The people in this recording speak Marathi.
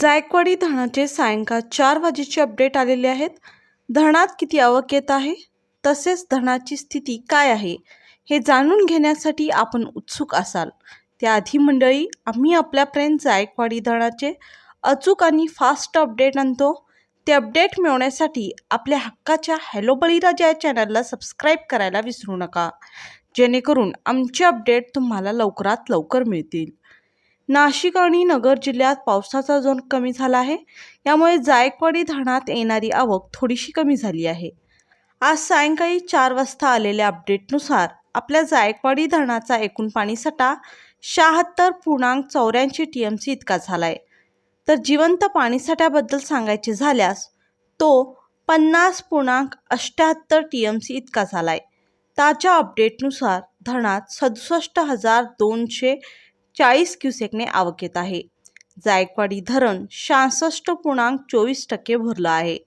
जायकवाडी धरणाचे सायंकाळ चार वाजेचे अपडेट आलेले आहेत. धरणात किती आवक येत आहे? तसेच धरणाची स्थिती काय आहे? हे जाणून घेण्यासाठी आपण उत्सुक असाल. त्याआधी मंडळी आम्ही आपल्यापर्यंत जायकवाडी धरणाचे अचूक आणि फास्ट अपडेट आणतो. ते अपडेट मिळवण्यासाठी आपल्या हक्काच्या हॅलो बळीराजा या चॅनलला सबस्क्राईब करायला विसरू नका. जेणेकरून आमचे अपडेट तुम्हाला लवकरात लवकर मिळतील. नाशिक आणि नगर जिल्ह्यात पावसाचा जोर कमी झाला आहे. यामुळे जायकवाडी धरणात येणारी आवक थोडीशी कमी झाली आहे. आज सायंकाळी चार वाजता आलेल्या अपडेटनुसार आपल्या जायकवाडी धरणाचा एकूण पाणीसाठा शहात्तर पूर्णांक चौऱ्याऐंशी टी एम सी इतका झाला आहे तर जिवंत पाणीसाठ्याबद्दल सांगायचे झाल्यास तो पन्नास पूर्णांक अष्ट्याहत्तर टी एम सी इतका झाला आहे ताज्या अपडेटनुसार धरणात सदुसष्ट हजार दोनशे चाळीस क्युसेकने आवक येत आहे. जायकवाडी धरण शहासष्ट पूर्णांक चोवीस टक्के भरलं आहे.